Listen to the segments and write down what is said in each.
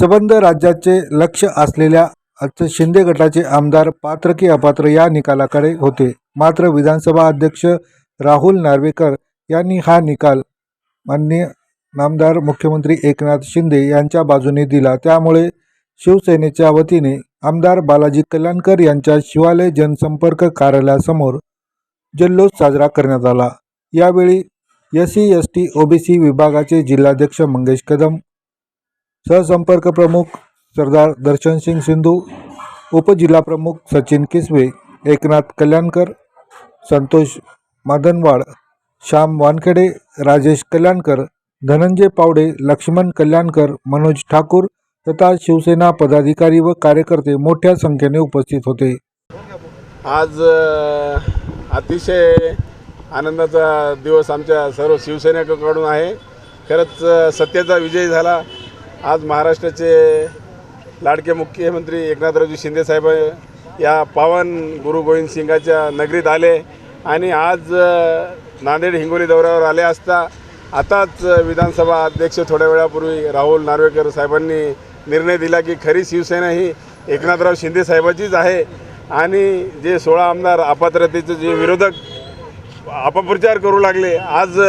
सबंध राज्याचे लक्ष असलेल्या शिंदे गटाचे आमदार पात्र की अपात्र या निकालाकडे होते. मात्र विधानसभा अध्यक्ष राहुल नार्वेकर यांनी हा निकाल माननीय नामदार मुख्यमंत्री एकनाथ शिंदे यांच्या बाजूने दिला. त्यामुळे शिवसेनेच्या वतीने आमदार बालाजी कल्याणकर यांच्या शिवालय जनसंपर्क कार्यालयासमोर जल्लोष साजरा करण्यात आला. यावेळी S C S T OBC विभागाचे जिल्हाध्यक्ष मंगेश कदम सहसंपर्क प्रमुख सरदार दर्शनसिंग सिंधू उपजिल्हा प्रमुख सचिन किसवे एकनाथ कल्याणकर संतोष मादनवाड श्याम वानखेडे राजेश कल्याणकर धनंजय पावडे लक्ष्मण कल्याणकर मनोज ठाकूर तथा शिवसेना पदाधिकारी व कार्यकर्ते मोठ्या संख्येने उपस्थित होते. आज अतिशय आनंदाचा दिवस आमच्या सर्व शिवसैनिकांकडून आहे. खरंच सत्तेचा विजय झाला. आज महाराष्ट्राचे लाडके मुख्यमंत्री एकनाथरावजी शिंदेसाहेब या पावन गुरु गोविंद सिंगाच्या नगरीत आले आणि आज नांदेड हिंगोली दौऱ्यावर आले असता आताच विधानसभा अध्यक्ष थोड्या वेळापूर्वी राहुल नार्वेकर साहेबांनी निर्णय दिला की खरी शिवसेना ही एकनाथराव शिंदे साहेबाचीच आहे. आणि जे सोळा आमदार अपात्रतेचे जे विरोधक अपप्रचार करू लागले आज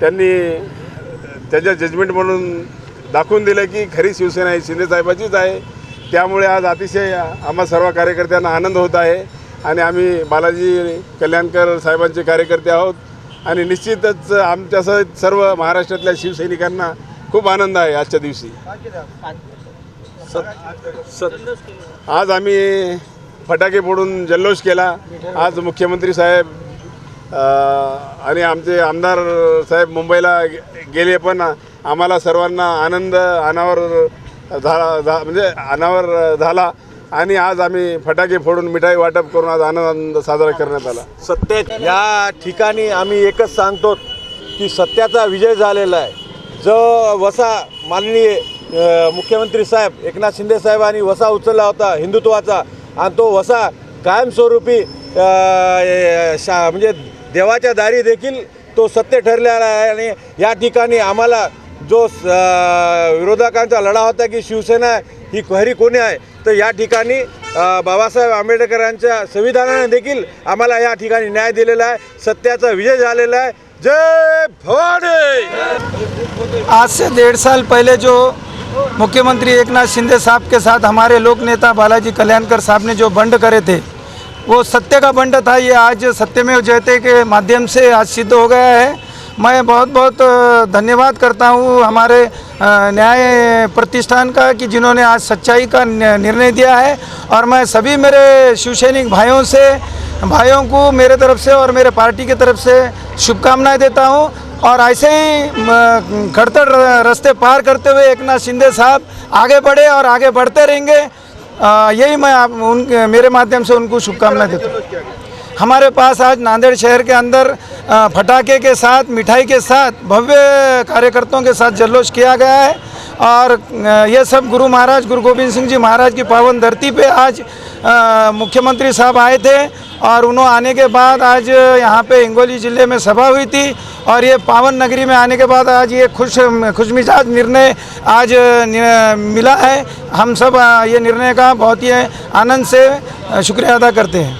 त्यांनी त्याच्या जजमेंट म्हणून दाखवून दिलं की खरी शिवसेना ही शिंदेसाहेबाचीच आहे. त्यामुळे आज अतिशय आम्हा सर्व कार्यकर्त्यांना आनंद होत आहे आणि आम्ही बालाजी कल्याणकर साहेबांचे कार्यकर्ते आहोत आणि निश्चितच आमच्यासह सर्व महाराष्ट्रातल्या शिवसैनिकांना खूप आनंद आहे आजच्या दिवशी. आज आम्ही फटाके फोडून जल्लोष केला. आज मुख्यमंत्री साहेब आणि आमचे आमदार साहेब मुंबईला गे- गेले पण आम्हाला सर्वांना आनंद अनावर झाला झा म्हणजे अनावर झाला आणि आज आम्ही फटाके फोडून मिठाई वाटप करून आज आनंद साजरा करण्यात आला. सत्तेत या ठिकाणी आम्ही एकच सांगतो की सत्याचा विजय झालेला आहे. जो वसा माननीय मुख्यमंत्री साहेब एकनाथ शिंदे साहेबांनी वसा उचलला होता हिंदुत्वाचा आणि तो वसा कायमस्वरूपी शा म्हणजे देवाच्या दारी देखील तो सत्य ठरलेला आहे आणि या ठिकाणी आम्हाला जो विरोधकांचा लढा होता की शिवसेना ही खरी कोणी आहे तर या ठिकाणी बाबासाहेब आंबेडकरांच्या संविधानाने देखील आम्हाला या ठिकाणी न्याय दिलेला आहे सत्याचा विजय झालेला आहे. जय भवानी! आज से डेढ़ साल पहले जो मुख्यमंत्री एकनाथ शिंदे साहब के साथ हमारे लोक नेता बालाजी कल्याणकर साहब ने जो बंड करे थे वो सत्य का बंड था। ये आज सत्यमेव जयते के माध्यम से आज सिद्ध हो गया है। मैं बहुत बहुत धन्यवाद करता हूँ हमारे न्याय प्रतिष्ठान का कि जिन्होंने आज सच्चाई का निर्णय दिया है। और मैं सभी मेरे शिवसैनिक भाइयों से, भाइयों को मेरे तरफ़ से और मेरे पार्टी की तरफ़ से शुभकामनाएँ देता हूँ। और ऐसे ही खड़तर रास्ते पार करते हुए एकनाथ शिंदे साहब आगे बढ़े और आगे बढ़ते रहेंगे। यही मैं आप, उन, मेरे माध्यम से उनको शुभकामनाएँ देता हूँ। हमारे पास आज नांदेड़ शहर के अंदर फटाके के साथ, मिठाई के साथ, भव्य कार्यकर्ताओं के साथ जल्लोष किया गया है। और ये सब गुरु महाराज, गुरु गोविंद सिंह जी महाराज की पावन धरती पे आज मुख्यमंत्री साहब आए थे। और उन्होंने आने के बाद आज यहाँ पे हिंगोली ज़िले में सभा हुई थी। और ये पावन नगरी में आने के बाद आज ये खुश, खुशमिजाज निर्णय आज मिला है। हम सब ये निर्णय का बहुत ही आनंद से शुक्रिया अदा करते हैं।